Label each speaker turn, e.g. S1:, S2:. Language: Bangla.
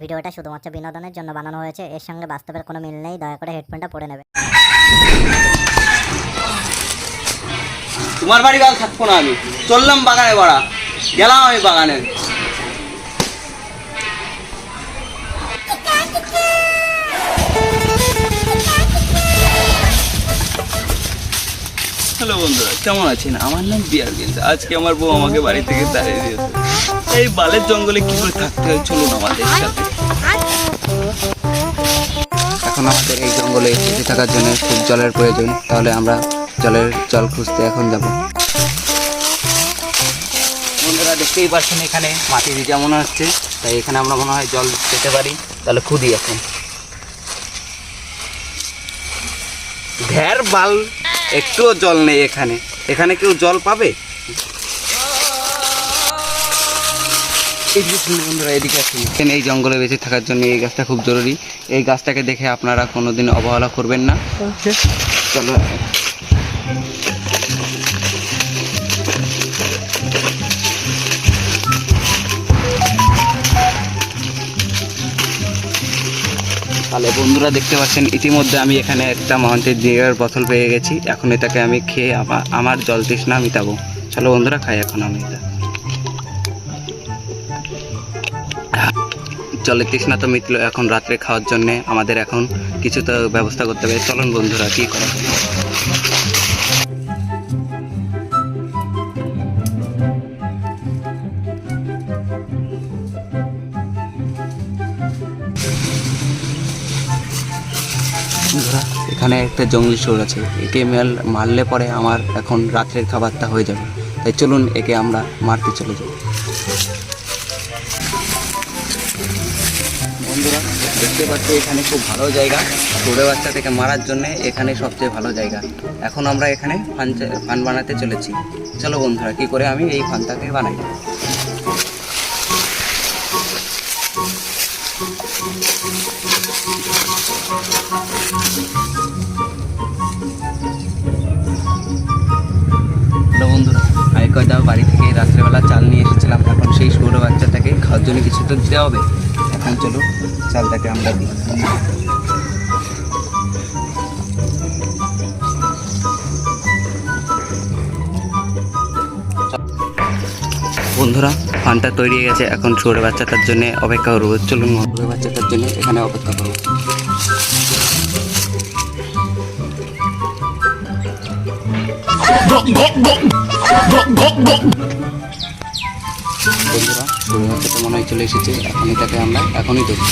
S1: ভিডিওটা শুধুমাত্র বিনোদনের জন্য বানানো হয়েছে, এর সঙ্গে বাস্তবের কোনো মিল নেই, দয়া করে হেডফোনটা পরে নেবে।
S2: তোমার বাড়ি কাল থাকব না আমি। চললাম বাগানে বাড়া। গেলাম আমি বাগানে। হ্যালো বন্ধুরা, কেমন আছেন? আমার নাম বিয়ার গেন্স। আজকে আমার বউ আমাকে বাড়ি থেকে তাড়িয়ে দিয়েছে। এই বালের জঙ্গলে কি করে থাকতে হয়, চলুন আমাদের সাথে।
S3: আমাদের এই জঙ্গলে বেঁচে থাকার জন্য খুব জলের প্রয়োজন, তাহলে আমরা জলের জল খুঁজতে এখন যাব। বন্ধুরা দেখতেই পাচ্ছেন এখানে মাটি ভিজা মনে হচ্ছে, তাই এখানে আমরা মনে হয় জল পেতে পারি, তাহলে খুদি এখন। ঢের বাল, একটুও জল নেই এখানে। এখানে কেউ জল পাবে? এই বন্ধুরা এদিকে আসুন। এই জঙ্গলে বেঁচে থাকার জন্য এই গাছটা খুব জরুরি। এই গাছটাকে দেখে আপনারা কোনোদিন অবহেলা করবেন না। চলো। তাহলে বন্ধুরা দেখতে পাচ্ছেন ইতিমধ্যে আমি এখানে একটা মাউন্টেন ডিয়ার বোতল পেয়ে গেছি। এখন এটাকে আমি খেয়ে আমার আমার জল তৃষ্ণা মিটাবো। চলো বন্ধুরা খাই এখন আমি এটা। জলের তৃষ্ণা তো মিটলো এখন রাত্রে খাওয়ার জন্যে। আমাদের এখন কিছু তো ব্যবস্থা করতে হবে। চলুন বন্ধুরা, কি করা এখানে একটা জঙ্গলি শুয়োর আছে। একে মেল, মারলে পরে আমার এখন রাত্রের খাবারটা হয়ে যাবে। তাই চলুন একে আমরা মারতে চলে যাই। বন্ধুরা, দেখতে পাচ্ছি এখানে খুব ভালো জায়গা। ছোটো বাচ্চা থেকে মারার জন্য এখানে সবচেয়ে ভালো জায়গা। এখন আমরা এখানে ফান ফান বানাতে চলেছি। চলো বন্ধুরা, কি করে আমি এই ফানটাকে বানাই? বন্ধুরা, আমি কয়টা বাড়ি থেকে রাত্রেবেলা চাল নিয়ে এসেছিলাম জন্য কিছু তো দিতে হবে। এখন চলো, চালটাকে আমরা দিই। বন্ধুরা, ফানটা তৈরি হয়ে গেছে। এখন ছোট বাচ্চাটার জন্য অপেক্ষা করব। চলুন ছোট বাচ্চাটার জন্য এখানে অপেক্ষা করব। বাচ্চাটা মনে হয় চলে এসেছে এখন এটাকে আমরা এখনই ধরবো